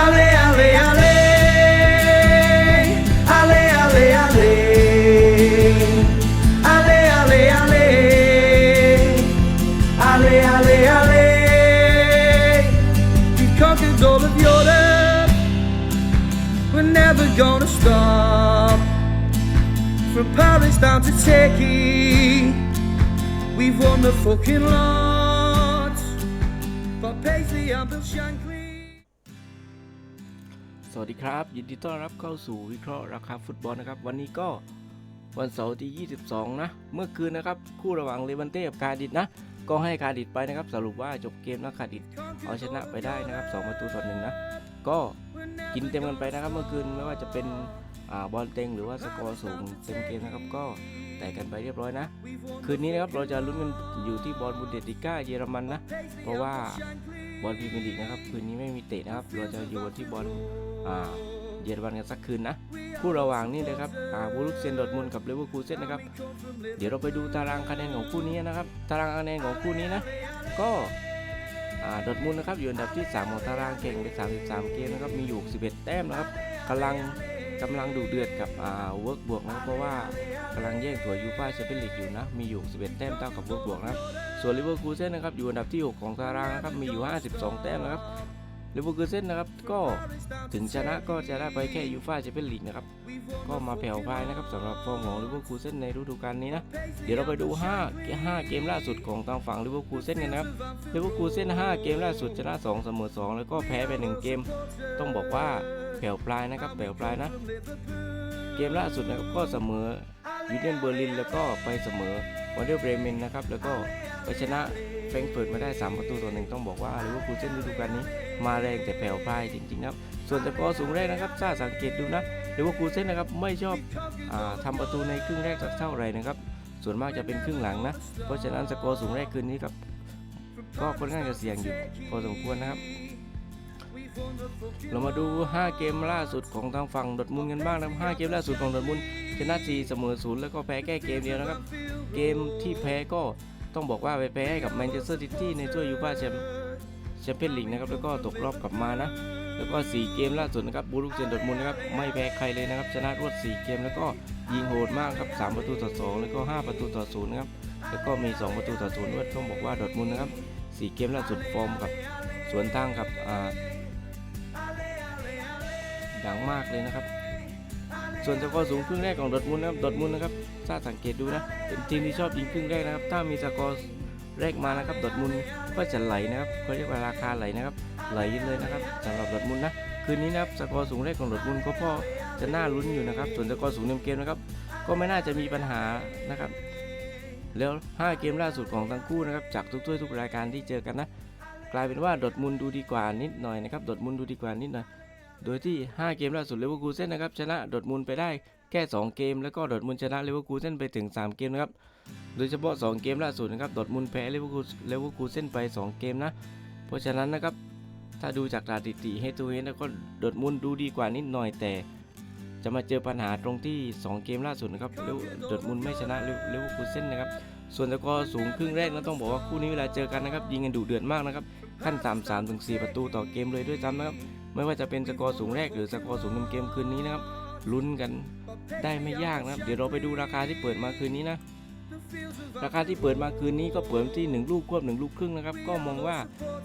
Ale, ale, ale. Ale, ale, ale. Ale, ale, ale. Ale, ale, ale. We've conquered all of Europe. We're never gonna stop. From Paris down to Turkey. We've won the fucking lot. But Paisley and Bill Shankly. สวัสดีครับ ยินดีต้อนรับเข้าสู่วิเคราะห์ราคาฟุตบอลนะครับ วันนี้ก็วันเสาร์ที่ 22 นะ เมื่อคืนนะครับ คู่ระหว่างเลวันเต้กับคาดิดนะ ก็ให้คาดิดไปนะครับ สรุปว่าจบเกมแล้วคาดิดเอาชนะไปได้นะครับ 2 ประตูต่อหนึ่งนะ ก็กินเต็มกันไปนะครับ เมื่อคืนไม่ว่าจะเป็นอบอลเต็งหรือว่าสกอร์สูงเต็มเกมนะครับก็ ตกกันไปเรียบร้อยนะ คืนนี้นะครับเราจะลุ้นกันอยู่ที่บอลบุนเดสลิก้าเยอรมันนะ เพราะว่าบอลพรีเมียร์ลีกนะครับคืนนี้ไม่มีเตะนะครับ เราจะอยู่กันที่บอลอ่าเยอรมันกันสักคืนนะคู่ระหว่างนี้เลยครับอ่าบูรุกเซนดอร์ทมุนกับเลเวอร์คูเซนนะครับ เดี๋ยวเราไปดูตารางคะแนนของคู่นี้นะครับ ตารางคะแนนของคู่นี้นะ ก็ดอทมุนนะครับอยู่อันดับที่ 3 ของตารางเก่งไป33 เกมนะครับ มีอยู่11แต้มนะครับกำลังกำลังดูเดือดกับอาเวิร์กบวกนะเพราะว่า กำลังแย่งถั่วยูฟ่าแชมเปี้ยนลีกอยู่นะ มีอยู่ 11 แต้มเท่ากับเวิร์กบวกนะครับ ส่วนลิเวอร์คูเซนนะครับอยู่อันดับที่ 6 ของตารางนะครับ มีอยู่ 52 แต้มนะครับลิเวอร์คูเซนนะครับก็ถึงชนะก็จะได้ไปแค่ยูฟ่าแชมเปี้ยนลีกนะครับก็มาแผ่วพายนะครับสำหรับฟอร์มของลิเวอร์คูเซนในฤดูกาลนี้นะเดี๋ยวเราไปดู 5 5 เกมล่าสุดของทางฝั่งลิเวอร์คูเซนกันนะครับลิเวอร์คูเซน5 เกมล่าสุดชนะ2เสมอ2แล้วก็แพ้ไป 1 เกม ต้องบอกว่าแผ่วปลายนะครับแผ่วปลายนะ เกมล่าสุดนะครับก็เสมอ ยูเนียนเบอร์ลินแล้วก็ไปเสมอวันเดอร์เบรเมนนะครับแล้วก็ไปชนะแฟรงเฟิร์ตมาได้ 3 ประตูต่อหนึ่งต้องบอกว่าลิเวอร์คูเซนฤดูกาลนี้มาแรงแต่แผ่วพรายจริงๆครับส่วนสกอร์สูงแรกนะครับถ้าสังเกตดูนะลิเวอร์พูลเซนนะครับไม่ชอบอาทำประตูในครึ่งแรกสักเท่าไหร่นะครับส่วนมากจะเป็นครึ่งหลังนะเพราะฉะนั้นสกอร์สูงแรกคืนนี้กับก็ค่อนข้างจะเสี่ยงอยู่พอสมควรนะครับ เรามาดู 5 เกมล่าสุดของทางฝั่งดอทมุนกันบ้างนะครับ5เกมล่าสุดของดอทมุนชนะ4เสมอ0แล้วก็แพ้แค่เกมเดียวนะครับ เกมที่แพ้ก็ต้องบอกว่าไปแพ้ให้กับแมนเชสเตอร์ซิตี้ในถ้วยยูฟ่าแชมแชมเปี้ยนลีกนะครับแล้วก็ตกรอบกลับมานะ แล้วก็ 4 เกมล่าสุดนะครับบูรุกเซนดอทมุนนะครับไม่แพ้ใครเลยนะครับ ชนะรวด 4 เกมแล้วก็ยิงโหดมากครับ3ประตูต่อ2แล้วก็ 5 ประตูต่อ0นะครับแล้วก็มี 2 ประตูต่อ0ด้วยต้องบอกว่าดอทมุนนะครับ4เกมล่าสุดฟอร์มกับสวนทางกับอ่า อย่างมากเลยนะครับ ส่วนสกอร์สูงครึ่งแรกของดอร์ทมุนนะครับดอร์ทมุนนะครับถ้าสังเกตดูนะเป็นทีมที่ชอบยิงครึ่งแรกนะครับ ถ้ามีสกอร์แรกมานะครับดอร์ทมุนก็จะไหลนะครับเขาเรียกว่าราคาไหลนะครับไหลเลยนะครับสำหรับดอร์ทมุนนะคืนนี้นะครับสกอร์สูงแรกของดอร์ทมุนก็พอจะน่าลุ้นอยู่นะครับ ส่วนสกอร์สูงเต็มเกมนะครับก็ไม่น่าจะมีปัญหานะครับ แล้ว 5 เกมล่าสุดของทั้งคู่นะครับจากทุกถ้วยทุกรายการที่เจอกันนะกลายเป็นว่าดอร์ทมุนดูดีกว่านิดหน่อยนะครับดอร์ทมุนด์ดูดีกว่านิดหน่อย โดยที่ 5 เกมล่าสุดเลเวอร์คูเซ่นนะครับชนะดอทมุนด์ไปได้แค่ 2 เกม แล้วก็ดอทมุนด์ชนะเลเวอร์คูเซ่นไปถึง 3 เกมนะครับโดยเฉพาะ 2 เกมล่าสุดนะครับดอทมุนด์แพ้เลเวอร์คูเลเวอร์คูเซ่นไป 2 เกมนะ เพราะฉะนั้นนะครับถ้าดูจากสถิติเฮตูเฮแล้วก็ดอทมุนด์ดูดีกว่านิดหน่อยแต่ จะมาเจอปัญหาตรงที่ 2 เกมล่าสุดนะครับเลวดอทมุนด์ไม่ชนะเลเวอร์คูเซ่นนะครับส่วนสกอสูงครึ่งแรกนะต้องบอกว่าคู่นี้เวลาเจอกันนะครับยิงกันดุเดือดมากนะครับ ขั้นต่ำสามถึงสี่ประตูต่อเกมเลยด้วยซ้ำนะครับ ไม่ว่าจะเป็นสกอร์สูงแรกหรือสกอร์สูงเต็มเกมคืนนี้นะครับลุ้นกันได้ไม่ยากนะครับ เดี๋ยวเราไปดูราคาที่เปิดมาคืนนี้นะราคาที่เปิดมาคืนนี้ก็เปิดที่ 1 ลูกควบ1ลูกครึ่งนะครับ ก็มองว่า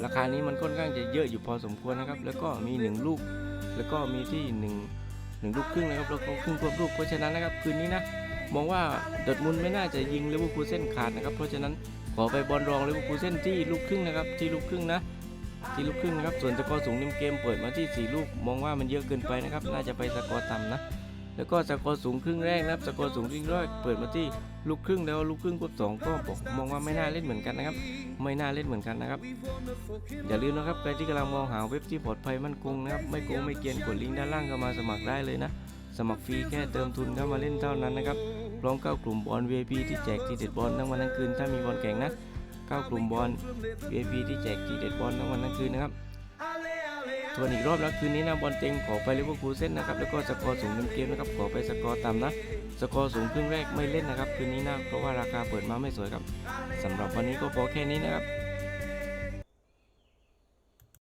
ราคานี้มันค่อนข้างจะเยอะอยู่พอสมควรนะครับ แล้วก็มี 1 ลูก แล้วก็มีที่ 1 1ลูกครึ่งนะครับแล้วก็ครึ่งควบลูกเพราะฉะนั้นนะครับคืนนี้นะมองว่าดอทมุนไม่น่าจะยิงเลเวอร์คูเซ่นขาดนะครับ เพราะฉะนั้น อไปบอลรองเลเวอร์คูเซ่นที่ลูกครึ่งนะครับที่ลูกครึ่งนะที่ลูกครึ่งนะครับส่วนสกอร์สูงในเกมเปิดมาที่ 4 ลูกมองว่ามันเยอะเกินไปนะครับน่าจะไปสกอร์ต่ำนะแล้วก็สกอร์สูงครึ่งแรกนะครับสกอร์สูงครึ่งแรกเปิดมาที่ลูกครึ่งแล้วลูกครึ่งควบสองก็บอกมองว่าไม่น่าเล่นเหมือนกันนะครับไม่น่าเล่นเหมือนกันนะครับอย่าลืมนะครับใครที่กำลังมองหาเว็บที่ปลอดภัยมั่นคงนะครับไม่โกงไม่เกียนกดลิงก์ด้านล่างเข้ามาสมัครได้เลยนะ สมัครฟรีแค่เติมทุนเข้ามาเล่นเท่านั้นนะครับ พร้อมเข้ากลุ่มบอล VIP ที่แจกทีเด็ดบอลทั้งวันทั้งคืนถ้ามีบอลแข่งนะเข้ากลุ่มบอล VIP ที่แจกทีเด็ดบอลทั้งวันทั้งคืนนะครับทวนอีกรอบแล้วคืนนี้นะบอลเต็งขอไปลิเวอร์พูลเส้นนะครับแล้วก็สกอร์สูงเต็มเกมนะครับขอไปสกอร์ต่ำนะสกอร์สูงครึ่งแรกไม่เล่นนะครับคืนนี้นะเพราะว่าราคาเปิดมาไม่สวยครับสำหรับวันนี้ก็พอแค่นี้นะครับ